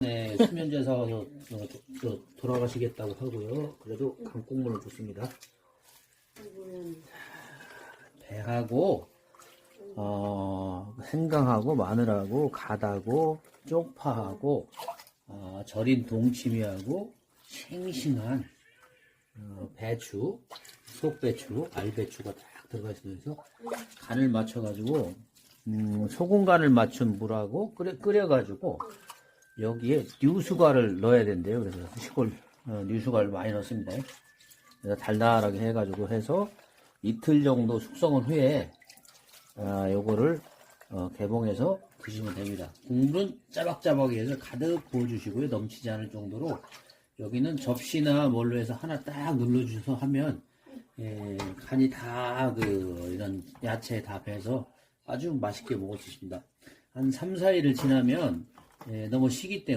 네, 수면제사와서 어, 저, 돌아가시겠다고 하고요. 그래도 강국물을 줬습니다. 배하고 어, 생강하고 마늘하고 갓하고 쪽파하고 어, 절인 동치미하고 싱싱한 어, 배추, 속배추, 알배추가 딱 들어가 있어서 간을 맞춰가지고 음, 소금 간을 맞춘 물하고 끓여, 끓여가지고 여기에 뉴수가를 넣어야 된대요. 그래서 시골 어, 뉴수가를 많이 넣습니다. 그래서 달달하게 해가지고 해서 이틀 정도 숙성한 후에 아, 요거를 어, 개봉해서 드시면 됩니다. 국물은 짜박짜박해 해서 가득 부어주시고요. 넘치지 않을 정도로 여기는 접시나 뭘로 해서 하나 딱 눌러주셔서 하면 예, 간이 다 그 이런 야채 다 배서 아주 맛있게 먹을 수 있습니다. 한 3, 4일을 지나면 예, 너무 시기 때문에